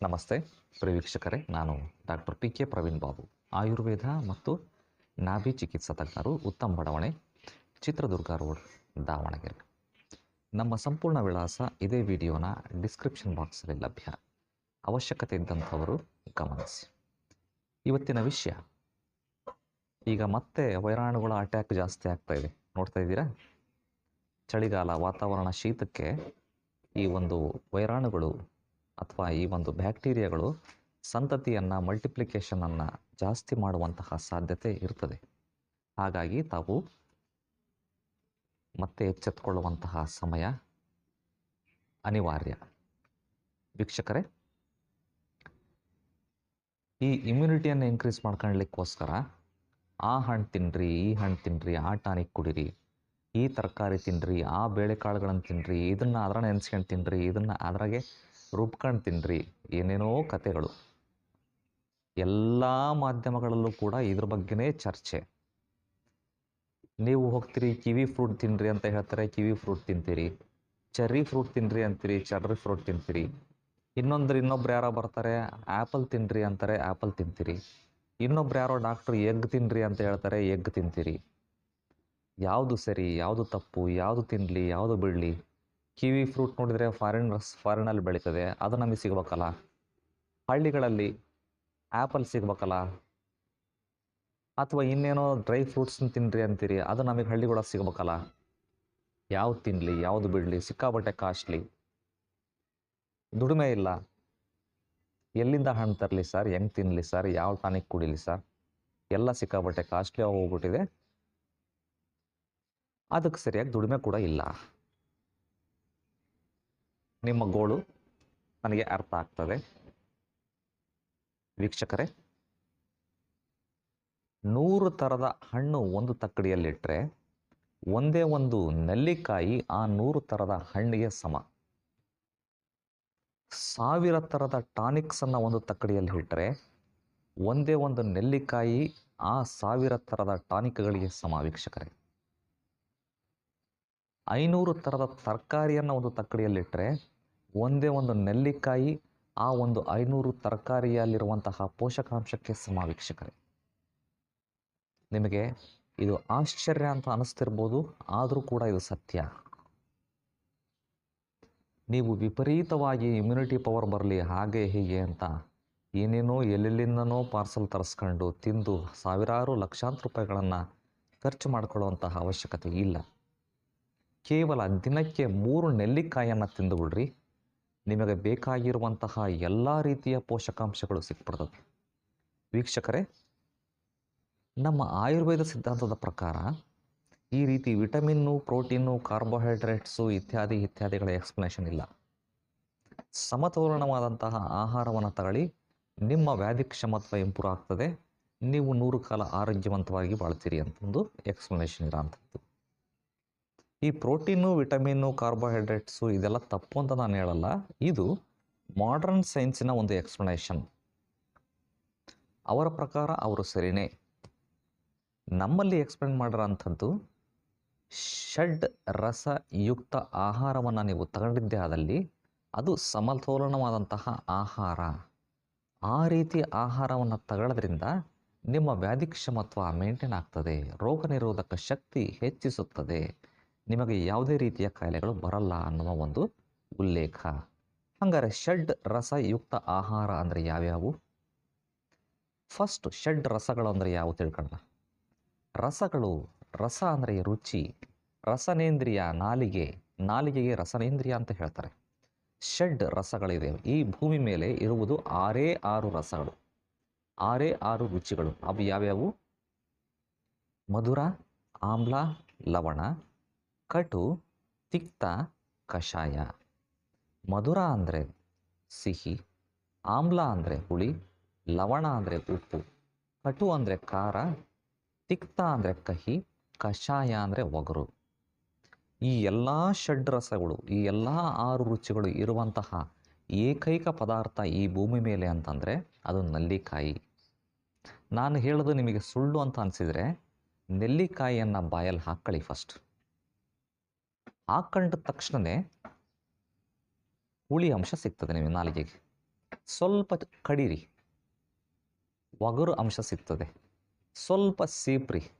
ನಮಸ್ತೆ ವೀಕ್ಷಕರೇ. ನಾನು doctor P K Praveen Babu. Ayurveda ಮತ್ತು ನಾಭಿ ಚಿಕಿತ್ಸಾ ತಜ್ಞರು ಉತ್ತಮ ಬಡಾವಣೆ, ಚಿತ್ರದುರ್ಗ ರೋಡ್, ದಾವಣಗೆರೆ. ನಮ್ಮ ಸಂಪೂರ್ಣ ವಿಳಾಸ ಇದೇ ವಿಡಿಯೋನ ಡಿಸ್ಕ್ರಿಪ್ಷನ್ ಬಾಕ್ಸಲ್ಲಿ ಲಭ್ಯ. ಅವಶ್ಯಕತೆ ಇದ್ದಂಥವರು ಗಮನಿಸಿ. ಇವತ್ತಿನ ವಿಷಯ, ಈಗ ಮತ್ತೆ ವೈರಾಣುಗಳ ಅಟ್ಯಾಕ್ ಜಾಸ್ತಿ ಆಗ್ತಾ ಇದೆ. ನೋಡ್ತಾ ಇದ್ದೀರಾ? ಚಳಿಗಾಲ ವಾತಾವರಣ ಶೀತಕ್ಕೆ ಈ ಒಂದು ವೈರಾಣುಗಳು ಅಥವಾ ಈ ಒಂದು ಬ್ಯಾಕ್ಟೀರಿಯಾಗಳು ಸಂತತಿಯನ್ನು ಮಲ್ಟಿಪ್ಲಿಕೇಶನನ್ನು ಜಾಸ್ತಿ ಮಾಡುವಂತಹ ಸಾಧ್ಯತೆ ಇರ್ತದೆ. ಹಾಗಾಗಿ ತಾವು ಮತ್ತೆ ಎಚ್ಚೆತ್ತುಕೊಳ್ಳುವಂತಹ ಸಮಯ ಅನಿವಾರ್ಯ. ವೀಕ್ಷಕರೇ, ಈ ಇಮ್ಯುನಿಟಿಯನ್ನು ಇನ್ಕ್ರೀಸ್ ಮಾಡ್ಕೊಳ್ಳಿಕ್ಕೋಸ್ಕರ ಆ ಹಣ್ಣು ತಿನ್ನಿರಿ ಈ ಹಣ್ಣು ತಿನ್ನಿರಿ ಆ ಟಾನಿಕ್ ಕುಡೀರಿ, ಈ ತರಕಾರಿ ತಿನ್ನಿರಿ ಆ ಬೇಳೆಕಾಳುಗಳನ್ನು ತಿನ್ನಿರಿ ಇದನ್ನು ಅದರ ನೆನೆಸ್ಕೊಂಡು ತಿನ್ನಿರಿ ಇದನ್ನು ಅದ್ರಾಗೆ ರುಬ್ಕೊಂಡು ತಿನ್ನಿರಿ ಏನೇನೋ ಕತೆಗಳು. ಎಲ್ಲ ಮಾಧ್ಯಮಗಳಲ್ಲೂ ಕೂಡ ಇದ್ರ ಬಗ್ಗೆನೇ ಚರ್ಚೆ. ನೀವು ಹೋಗ್ತೀರಿ, ಕಿವಿ ಫ್ರೂಟ್ ತಿನ್ನಿರಿ ಅಂತ ಹೇಳ್ತಾರೆ, ಕಿವಿ ಫ್ರೂಟ್ ತಿಂತೀರಿ. ಚೆರ್ರಿ ಫ್ರೂಟ್ ತಿನ್ನಿರಿ ಅಂತೀರಿ, ಚರ್ರಿ ಫ್ರೂಟ್ ತಿಂತೀರಿ. ಇನ್ನೊಂದ್ರ ಇನ್ನೊಬ್ರು ಯಾರೋ ಬರ್ತಾರೆ ಆ್ಯಪಲ್ ತಿನ್ನಿರಿ ಅಂತಾರೆ ಆ್ಯಪಲ್ ತಿಂತೀರಿ. ಇನ್ನೊಬ್ರು ಯಾರೋ ಡಾಕ್ಟ್ರು ಎಗ್ ತಿನ್ನಿರಿ ಅಂತ ಹೇಳ್ತಾರೆ, ಎಗ್ ತಿಂತೀರಿ. ಯಾವುದು ಸರಿ, ಯಾವುದು ತಪ್ಪು, ಯಾವುದು ತಿನ್ನಲಿ ಯಾವುದು ಬಿಡಲಿ? ಕಿವಿ ಫ್ರೂಟ್ ನೋಡಿದರೆ ಫಾರಿನ್ ಫಾರಿನಲ್ಲಿ ಬೆಳೀತದೆ. ಅದು ನಮಗೆ ಸಿಗ್ಬೇಕಲ್ಲ? ಹಳ್ಳಿಗಳಲ್ಲಿ ಆ್ಯಪಲ್ ಸಿಗ್ಬೇಕಲ್ಲ? ಅಥವಾ ಇನ್ನೇನೋ ಡ್ರೈ ಫ್ರೂಟ್ಸ್ನ ತಿನ್ನಿರಿ ಅಂತೀರಿ, ಅದು ನಮಗೆ ಹಳ್ಳಿಗಳ ಸಿಗ್ಬೇಕಲ್ಲ? ಯಾವ್ದು ತಿನ್ನಲಿ ಯಾವ್ದು ಬಿಡಲಿ ಸಿಕ್ಕಾಬಟ್ಟೆ ಕಾಸ್ಟ್ಲಿ? ದುಡಿಮೆ ಇಲ್ಲ. ಎಲ್ಲಿಂದ ಹಣ್ಣು ತರಲಿ ಸರ್? ಹೆಂಗೆ ತಿನ್ನಲಿ ಸರ್? ಯಾವ ಟಾನಿಕ್ ಕುಡಿಲಿ ಸರ್? ಎಲ್ಲ ಸಿಕ್ಕಾಬಟ್ಟೆ ಕಾಸ್ಟ್ಲಿ ಹೋಗ್ಬಿಟ್ಟಿದೆ. ಅದಕ್ಕೆ ಸರಿಯಾಗಿ ದುಡಿಮೆ ಕೂಡ ಇಲ್ಲ. ನಿಮ್ಮ ಗೋಳು ನನಗೆ ಅರ್ಥ ಆಗ್ತದೆ. ವೀಕ್ಷಕರೇ, ನೂರು ಥರದ ಹಣ್ಣು ಒಂದು ತಕ್ಕಡಿಯಲ್ಲಿಟ್ಟರೆ ಒಂದೇ ಒಂದು ನೆಲ್ಲಿಕಾಯಿ ಆ ನೂರು ಥರದ ಹಣ್ಣಿಗೆ ಸಮ. ಸಾವಿರ ಥರದ ಟಾನಿಕ್ಸನ್ನು ಒಂದು ತಕ್ಕಡಿಯಲ್ಲಿ ಇಟ್ಟರೆ ಒಂದೇ ಒಂದು ನೆಲ್ಲಿಕಾಯಿ ಆ ಸಾವಿರ ಥರದ ಟಾನಿಕ್ಗಳಿಗೆ ಸಮ ವೀಕ್ಷಕರೇ. ಐನೂರು ಥರದ ತರಕಾರಿಯನ್ನು ಒಂದು ತಕ್ಕಡಿಯಲ್ಲಿಟ್ಟರೆ ಒಂದೇ ಒಂದು ನೆಲ್ಲಿಕಾಯಿ, ಆ ಒಂದು ಐನೂರು ತರಕಾರಿಯಲ್ಲಿರುವಂತಹ ಪೋಷಕಾಂಶಕ್ಕೆ ಸಮಾವೀಕ್ಷಕರೆ ನಿಮಗೆ ಇದು ಆಶ್ಚರ್ಯ ಅಂತ ಅನಿಸ್ತಿರ್ಬೋದು, ಆದರೂ ಕೂಡ ಇದು ಸತ್ಯ. ನೀವು ವಿಪರೀತವಾಗಿ ಇಮ್ಯುನಿಟಿ ಪವರ್ ಬರಲಿ ಹಾಗೆ ಹೀಗೆ ಅಂತ ಏನೇನೋ ಎಲ್ಲೆಲ್ಲಿಂದನೋ ಪಾರ್ಸಲ್ ತರಿಸ್ಕೊಂಡು ತಿಂದು ಸಾವಿರಾರು ಲಕ್ಷಾಂತರ ರೂಪಾಯಿಗಳನ್ನು ಖರ್ಚು ಮಾಡಿಕೊಳ್ಳುವಂತಹ ಅವಶ್ಯಕತೆ ಇಲ್ಲ. ಕೇವಲ ದಿನಕ್ಕೆ ಮೂರು ನೆಲ್ಲಿಕಾಯನ್ನು ತಿಂದುಬಿಡ್ರಿ. ನಿಮಗೆ ಬೇಕಾಗಿರುವಂತಹ ಎಲ್ಲ ರೀತಿಯ ಪೋಷಕಾಂಶಗಳು ಸಿಕ್ಬಿಡ್ತದೆ ವೀಕ್ಷಕರೇ, ನಮ್ಮ ಆಯುರ್ವೇದ ಸಿದ್ಧಾಂತದ ಪ್ರಕಾರ ಈ ರೀತಿ ವಿಟಮಿನ್ನು ಪ್ರೋಟೀನು ಕಾರ್ಬೋಹೈಡ್ರೇಟ್ಸು ಇತ್ಯಾದಿ ಇತ್ಯಾದಿಗಳ ಎಕ್ಸ್ಪ್ಲನೇಷನ್ ಇಲ್ಲ. ಸಮತೋಲನವಾದಂತಹ ಆಹಾರವನ್ನು ತಗೊಳ್ಳಿ ನಿಮ್ಮ ವ್ಯಾಧಿ ಕ್ಷಮತ್ವ ಇಂಪ್ರೂವ್ ಆಗ್ತದೆ. ನೀವು ನೂರು ಕಾಲ ಆರೋಗ್ಯವಂತವಾಗಿ ಬಾಳ್ತೀರಿ ಅಂತಂದು ಎಕ್ಸ್ಪ್ಲನೇಷನ್ ಇರೋಂಥದ್ದು. ಈ ಪ್ರೋಟೀನು ವಿಟಮಿನ್ನು ಕಾರ್ಬೋಹೈಡ್ರೇಟ್ಸು ಇದೆಲ್ಲ ತಪ್ಪು ಅಂತ ನಾನು ಹೇಳಲ್ಲ. ಇದು ಮಾಡರ್ನ್ ಸೈನ್ಸಿನ ಒಂದು ಎಕ್ಸ್ಪ್ಲನೇಷನ್ ಅವರ ಪ್ರಕಾರ ಅವರು ಸರಿನೇ. ನಮ್ಮಲ್ಲಿ ಎಕ್ಸ್ಪ್ಲೇನ್ ಮಾಡಿರೋಂಥದ್ದು, ಷಡ್ ರಸಯುಕ್ತ ಆಹಾರವನ್ನು ನೀವು ತಗೊಂಡಿದ್ದೇ ಆದಲ್ಲಿ ಅದು ಸಮತೋಲನವಾದಂತಹ ಆಹಾರ. ಆ ರೀತಿ ಆಹಾರವನ್ನು ತಗೊಳ್ಳೋದ್ರಿಂದ ನಿಮ್ಮ ವ್ಯಾಧಿ ಕ್ಷಮತ್ವ ಮೇಂಟೈನ್ ಆಗ್ತದೆ, ರೋಗ ನಿರೋಧಕ ಶಕ್ತಿ ಹೆಚ್ಚಿಸುತ್ತದೆ. ನಿಮಗೆ ಯಾವುದೇ ರೀತಿಯ ಕಾಯಿಲೆಗಳು ಬರಲ್ಲ ಅನ್ನುವ ಒಂದು ಉಲ್ಲೇಖ. ಹಂಗಾರೆ ಷಡ್ ರಸಯುಕ್ತ ಆಹಾರ ಅಂದರೆ ಯಾವ್ಯಾವು? ಫಸ್ಟ್ ಷಡ್ ರಸಗಳು ಅಂದರೆ ಯಾವು ತಿಳ್ಕೊಳ್ಳೋಣ ರಸಗಳು, ರಸ ಅಂದರೆ ರುಚಿ, ರಸನೇಂದ್ರಿಯ ನಾಲಿಗೆ, ನಾಲಿಗೆಗೆ ರಸನೇಂದ್ರಿಯ ಅಂತ ಹೇಳ್ತಾರೆ. ಷಡ್ ರಸಗಳಿದೆ. ಈ ಭೂಮಿ ಮೇಲೆ ಇರುವುದು ಆರೇ ಆರು ರಸಗಳು. ಆರೇ ಆರು ರುಚಿಗಳು. ಅವು ಯಾವ್ಯಾವು? ಮಧುರ, ಆಮ್ಲ, ಲವಣ ಕಟು, ತಿಕ್ತ, ಕಷಾಯ. ಮಧುರ ಅಂದರೆ ಸಿಹಿ, ಆಮ್ಲ ಅಂದರೆ ಹುಳಿ, ಲವಣ ಅಂದರೆ ಉಪ್ಪು. ಕಟು ಅಂದರೆ ಖಾರ, ತಿಕ್ತ ಅಂದರೆ ಕಹಿ, ಕಷಾಯ ಅಂದರೆ ಒಗರು. ಈ ಎಲ್ಲ ಷಡ್ರಸಗಳು, ಈ ಎಲ್ಲ ಆರು ರುಚಿಗಳು ಇರುವಂತಹ ಏಕೈಕ ಪದಾರ್ಥ ಈ ಭೂಮಿ ಮೇಲೆ ಅಂತಂದರೆ ಅದು ನೆಲ್ಲಿಕಾಯಿ. ನಾನು ಹೇಳೋದು ನಿಮಗೆ ಸುಳ್ಳು ಅಂತ ಅನಿಸಿದರೆ, ನೆಲ್ಲಿಕಾಯಿಯನ್ನು ಬಾಯಲ್ಲಿ ಹಾಕ್ಕೊಳ್ಳಿ ಫಸ್ಟ್ ಹಾಕೊಂಡ ತಕ್ಷಣವೇ ಹುಳಿ ಅಂಶ ಸಿಗ್ತದೆ ನಿಮಗೆ ನಾಲಿಗೆಗೆ. ಸ್ವಲ್ಪ ಕಡಿರಿ. ಒಗರು ಅಂಶ ಸಿಗ್ತದೆ. ಸ್ವಲ್ಪ ಸೀಪ್ರಿ.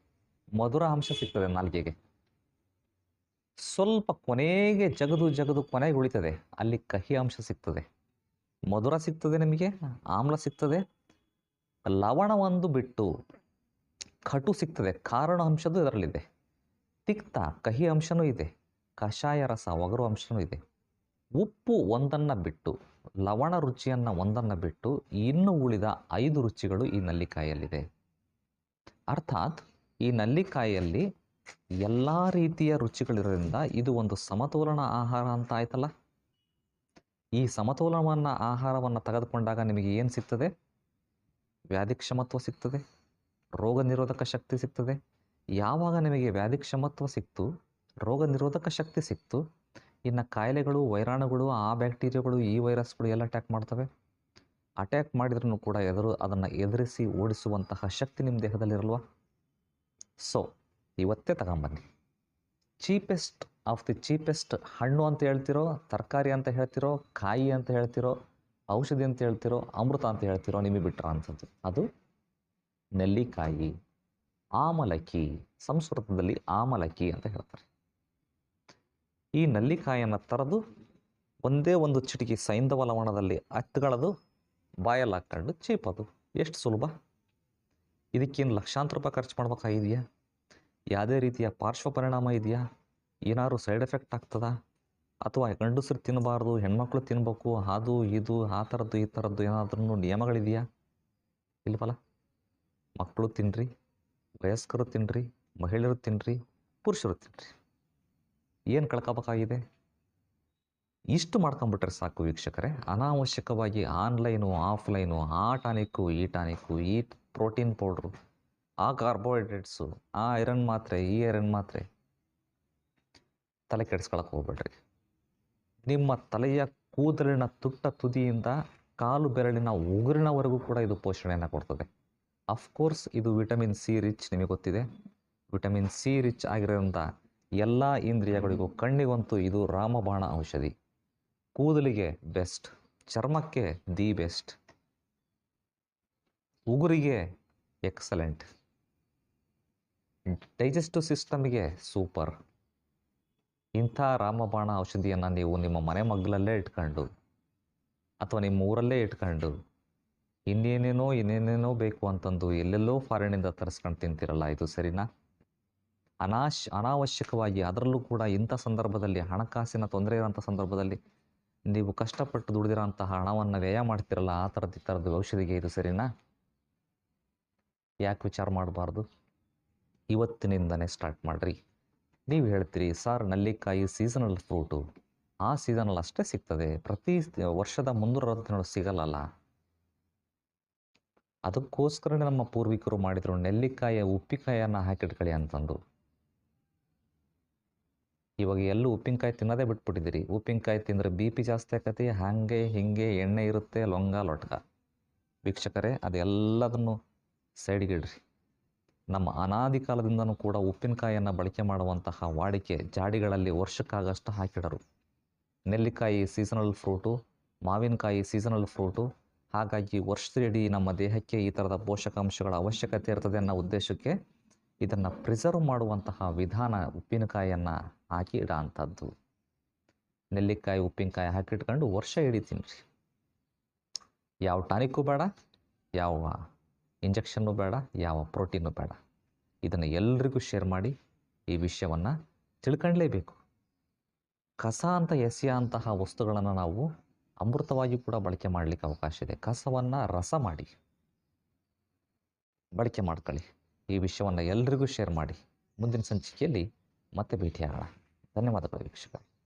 ಮಧುರ ಅಂಶ ಸಿಗ್ತದೆ ನಾಲ್ಗೆಗೆ. ಸ್ವಲ್ಪ ಕೊನೆಗೆ ಜಗದು ಜಗದು ಕೊನೆಗೆ ಉಳಿತದೆ. ಅಲ್ಲಿ ಕಹಿ ಅಂಶ ಸಿಗ್ತದೆ. ಮಧುರ ಸಿಗ್ತದೆ ನಿಮಗೆ, ಆಮ್ಲ ಸಿಗ್ತದೆ. ಲವಣವೊಂದು ಬಿಟ್ಟು ಕಟು ಸಿಗ್ತದೆ. ಕಾರಣ ಅಂಶದ್ದು ಇದರಲ್ಲಿದೆ. ತಿಕ್ತ ಕಹಿ ಅಂಶನೂ ಇದೆ. ಕಷಾಯ ರಸ ಒಗರು ಅಂಶನೂ ಇದೆ. ಉಪ್ಪು ಒಂದನ್ನು ಬಿಟ್ಟು, ಲವಣ ರುಚಿಯನ್ನು ಒಂದನ್ನು ಬಿಟ್ಟು, ಇನ್ನು ಉಳಿದ ಐದು ರುಚಿಗಳು ಈ ನಲ್ಲಿಕಾಯಲ್ಲಿದೆ. ಅರ್ಥಾತ್, ಈ ನಲ್ಲಿಕಾಯಲ್ಲಿ ಎಲ್ಲ ರೀತಿಯ ರುಚಿಗಳಿರೋದ್ರಿಂದ ಇದು ಒಂದು ಸಮತೋಲನ ಆಹಾರ ಅಂತ ಆಯ್ತಲ್ಲ? ಈ ಸಮತೋಲನವನ್ನು, ಆಹಾರವನ್ನು ತೆಗೆದುಕೊಂಡಾಗ ನಿಮಗೆ ಏನು ಸಿಗ್ತದೆ? ವ್ಯಾಧಿ ಕ್ಷಮತ್ವ ಸಿಗ್ತದೆ? ರೋಗ ನಿರೋಧಕ ಶಕ್ತಿ ಸಿಗ್ತದೆ? ಯಾವಾಗ ನಿಮಗೆ ವ್ಯಾಧಿ ಕ್ಷಮತ್ವ ಸಿಕ್ತು? ರೋಗ ನಿರೋಧಕ ಶಕ್ತಿ ಸಿಕ್ತು. ಇನ್ನು ಕಾಯಿಲೆಗಳು, ವೈರಾಣುಗಳು, ಆ ಬ್ಯಾಕ್ಟೀರಿಯಾಗಳು, ಈ ವೈರಸ್ಗಳು ಎಲ್ಲ ಅಟ್ಯಾಕ್ ಮಾಡ್ತವೆ. ಅಟ್ಯಾಕ್ ಮಾಡಿದ್ರೂ ಕೂಡ ಎದುರು ಅದನ್ನು ಎದುರಿಸಿ ಓಡಿಸುವಂತಹ ಶಕ್ತಿ ನಿಮ್ಮ ದೇಹದಲ್ಲಿರಲ್ವ? ಸೊ ಇವತ್ತೇ ತಗೊಂಬನ್ನಿ. ಚೀಪೆಸ್ಟ್ ಆಫ್ ದಿ ಚೀಪೆಸ್ಟ್ ಹಣ್ಣು ಅಂತ ಹೇಳ್ತಿರೋ, ತರಕಾರಿ ಅಂತ ಹೇಳ್ತಿರೋ, ಕಾಯಿ ಅಂತ ಹೇಳ್ತಿರೋ, ಔಷಧಿ ಅಂತ ಹೇಳ್ತಿರೋ, ಅಮೃತ ಅಂತ ಹೇಳ್ತಿರೋ ನಿಮಗೆ ಬಿಟ್ರ ಅಂಥದ್ದು ಅದು ನೆಲ್ಲಿಕಾಯಿ ಆಮಲಕ್ಕಿ ಸಂಸ್ಕೃತದಲ್ಲಿ ಆಮಲಕ್ಕಿ ಅಂತ ಹೇಳ್ತಾರೆ. ಈ ನಲ್ಲಿಕಾಯನ್ನು ತರದು ಒಂದೇ ಒಂದು ಚಿಟಿಕೆ ಸೈಂಧವ ಲವಣದಲ್ಲಿ ಹತ್ಗಳದು ಬಾಯಲ್ಲಿ ಹಾಕ್ಕೊಂಡು ಚೀಪದು. ಎಷ್ಟು ಸುಲಭ? ಇದಕ್ಕೇನು ಲಕ್ಷಾಂತರ ರೂಪಾಯಿ ಖರ್ಚು ಮಾಡ್ಬೇಕಾಗಿದೆಯಾ? ಯಾವುದೇ ರೀತಿಯ ಪಾರ್ಶ್ವ ಪರಿಣಾಮ ಇದೆಯಾ? ಏನಾದ್ರು ಸೈಡ್ ಎಫೆಕ್ಟ್ ಆಗ್ತದಾ? ಅಥವಾ ಗಂಡಸರು ತಿನ್ನಬಾರ್ದು ಹೆಣ್ಮಕ್ಳು ತಿನ್ನಬೇಕು ಅದು ಇದು, ಆ ಥರದ್ದು, ಈ ಥರದ್ದು ಏನಾದ್ರೂ ನಿಯಮಗಳಿದೆಯಾ? ಇಲ್ವಲ್ಲ? ಮಕ್ಕಳು ತಿನ್ನಿರಿ ವಯಸ್ಕರು ತಿನ್ನಿರಿ ಮಹಿಳೆಯರು ತಿನ್ನಿರಿ ಪುರುಷರು ತಿನ್ನಿರಿ ಏನು ಕಳ್ಕೊಬೇಕಾಗಿದೆ? ಇಷ್ಟು ಮಾಡ್ಕೊಂಬಿಟ್ರೆ ಸಾಕು ವೀಕ್ಷಕರೇ. ಅನಾವಶ್ಯಕವಾಗಿ ಆನ್ಲೈನು, ಆಫ್ಲೈನು, ಆ ಟಾನಿಕ್ಕು, ಈ ಟಾನಿಕ್ಕು, ಈ ಪ್ರೋಟೀನ್ ಪೌಡ್ರು, ಆ ಕಾರ್ಬೋಹೈಡ್ರೇಟ್ಸು, ಆ ಐರನ್ ಮಾತ್ರೆ, ಈ ಐರನ್ ಮಾತ್ರೆ ತಲೆ ಕೆಡಿಸ್ಕೊಳಕ್ಕೆ ಹೋಗ್ಬೇಡ್ರಿ. ನಿಮ್ಮ ತಲೆಯ ಕೂದಲಿನ ತುಟ್ಟ ತುದಿಯಿಂದ ಕಾಲು ಬೆರಳಿನ ಉಗುರಿನವರೆಗೂ ಕೂಡ ಇದು ಪೋಷಣೆಯನ್ನು ಕೊಡ್ತದೆ. ಅಫ್ಕೋರ್ಸ್ ಇದು ವಿಟಮಿನ್ ಸಿ ರಿಚ್ ನಿಮಗೆ ಗೊತ್ತಿದೆ. ವಿಟಮಿನ್ ಸಿ ರಿಚ್ ಆಗಿರೋದ್ರಿಂದ ಎಲ್ಲ ಇಂದ್ರಿಯಗಳಿಗೂ ಕಣ್ಣಿಗಂತೂ ಇದು ರಾಮಬಾಣ ಔಷಧಿ. ಕೂದಲಿಗೆ ಬೆಸ್ಟ್ ಚರ್ಮಕ್ಕೆ ದಿ ಬೆಸ್ಟ್ ಉಗುರಿಗೆ ಎಕ್ಸಲೆಂಟ್ ಡೈಜೆಸ್ಟಿವ್ ಸಿಸ್ಟಮ್ಗೆ ಸೂಪರ್. ಇಂಥ ರಾಮಬಾಣ ಔಷಧಿಯನ್ನು ನೀವು ನಿಮ್ಮ ಮನೆ ಮಗ್ಗಲಲ್ಲೇ ಇಟ್ಕೊಂಡು ಅಥವಾ ನಿಮ್ಮ ಊರಲ್ಲೇ ಇಟ್ಕೊಂಡು ಇನ್ನೇನೇನೋ ಇನ್ನೇನೇನೋ ಬೇಕು ಅಂತಂದು ಎಲ್ಲೆಲ್ಲೋ ಫಾರಿನಿಂದ ತರಿಸ್ಕೊಂಡು ತಿಂತಿರಲ್ಲ ಇದು ಸರಿನಾ? ಅನಾಶ್ ಅನಾವಶ್ಯಕವಾಗಿ ಅದರಲ್ಲೂ ಕೂಡ ಇಂಥ ಸಂದರ್ಭದಲ್ಲಿ ಹಣಕಾಸಿನ ತೊಂದರೆ ಇರೋಂಥ ಸಂದರ್ಭದಲ್ಲಿ ನೀವು ಕಷ್ಟಪಟ್ಟು ದುಡಿದಿರೋಂತಹ ಹಣವನ್ನು ವ್ಯಯ ಮಾಡ್ತಿರಲ್ಲ, ಆ ಥರದ ಈ ಥರದ್ದು ಔಷಧಿಗೆ ಇದು ಸರಿನಾ? ಯಾಕೆ ವಿಚಾರ ಮಾಡಬಾರ್ದು? ಇವತ್ತಿನಿಂದನೇ ಸ್ಟಾರ್ಟ್ ಮಾಡಿರಿ. ನೀವು ಹೇಳ್ತೀರಿ, ಸರ್, ನಲ್ಲಿಕಾಯಿ ಸೀಸನಲ್ ಫ್ರೂಟು ಆ ಸೀಸನಲ್ಲಿ ಅಷ್ಟೇ ಸಿಗ್ತದೆ. ಪ್ರತಿ ವರ್ಷದ ಮುನ್ನೂರ ಅರವತ್ತು ಸಿಗಲ್ಲಲ್ಲ? ಅದಕ್ಕೋಸ್ಕರನೇ ನಮ್ಮ ಪೂರ್ವಿಕರು ಮಾಡಿದರು, ನೆಲ್ಲಿಕಾಯಿಯ ಉಪ್ಪಿಕಾಯನ್ನು ಹಾಕಿಟ್ಕೊಳ್ಳಿ ಅಂತಂದು ಇವಾಗ ಎಲ್ಲೂ ಉಪ್ಪಿನಕಾಯಿ ತಿನ್ನೋದೇ ಬಿಟ್ಬಿಟ್ಟಿದ್ದೀರಿ. ಉಪ್ಪಿನಕಾಯಿ ತಿಂದರೆ ಬಿ ಪಿ ಜಾಸ್ತಿ ಆಕತಿ, ಹಾಗೆ, ಹೀಗೆ, ಎಣ್ಣೆ ಇರುತ್ತೆ ಲೊಂಗ ಲೊಟ್ಕ. ವೀಕ್ಷಕರೇ, ಅದೆಲ್ಲದನ್ನು ಸೈಡ್ಗಿಡ್ರಿ. ನಮ್ಮ ಅನಾದಿ ಕಾಲದಿಂದನೂ ಕೂಡ ಉಪ್ಪಿನಕಾಯಿಯನ್ನು ಬಳಕೆ ಮಾಡುವಂತಹ ವಾಡಿಕೆ ಜಾಡಿಗಳಲ್ಲಿ ವರ್ಷಕ್ಕಾಗಷ್ಟು ಹಾಕಿಡರು. ನೆಲ್ಲಿಕಾಯಿ ಸೀಸನಲ್ ಫ್ರೂಟು ಮಾವಿನಕಾಯಿ ಸೀಸನಲ್ ಫ್ರೂಟು ಹಾಗಾಗಿ ವರ್ಷದಿಡೀ ನಮ್ಮ ದೇಹಕ್ಕೆ ಈ ಥರದ ಪೋಷಕಾಂಶಗಳ ಅವಶ್ಯಕತೆ ಇರ್ತದೆ ಅನ್ನೋ ಉದ್ದೇಶಕ್ಕೆ ಇದನ್ನು ಪ್ರಿಸರ್ವ್ ಮಾಡುವಂತಹ ವಿಧಾನ ಉಪ್ಪಿನಕಾಯಿಯನ್ನು ಹಾಕಿ ಇಡೋ ಅಂಥದ್ದು ನೆಲ್ಲಿಕಾಯಿ, ಉಪ್ಪಿನಕಾಯಿ ಹಾಕಿಟ್ಕೊಂಡು ವರ್ಷ ಇಡೀ ತಿನ್ನಿರಿ ಯಾವ ಟಾನಿಕ್ಕು ಬೇಡ, ಯಾವ ಇಂಜೆಕ್ಷನ್ನು ಬೇಡ, ಯಾವ ಪ್ರೋಟೀನು ಬೇಡ. ಇದನ್ನು ಎಲ್ರಿಗೂ ಶೇರ್ ಮಾಡಿ ಈ ವಿಷಯವನ್ನು ತಿಳ್ಕೊಳ್ಳೇಬೇಕು ಕಸ ಅಂತ ಎಸೆಯ ಅಂತಹ ವಸ್ತುಗಳನ್ನು ನಾವು ಅಮೃತವಾಗಿ ಕೂಡ ಬಳಕೆ ಮಾಡಲಿಕ್ಕೆ ಅವಕಾಶ ಇದೆ. ಕಸವನ್ನು ರಸ ಮಾಡಿ. ಬಳಕೆ ಮಾಡ್ಕೊಳ್ಳಿ. ಈ ವಿಷಯವನ್ನು ಎಲ್ರಿಗೂ ಶೇರ್ ಮಾಡಿ. ಮುಂದಿನ ಸಂಚಿಕೆಯಲ್ಲಿ ಮತ್ತೆ ಭೇಟಿಯಾಗೋಣ. ಧನ್ಯವಾದಗಳು ವೀಕ್ಷಕರೇ.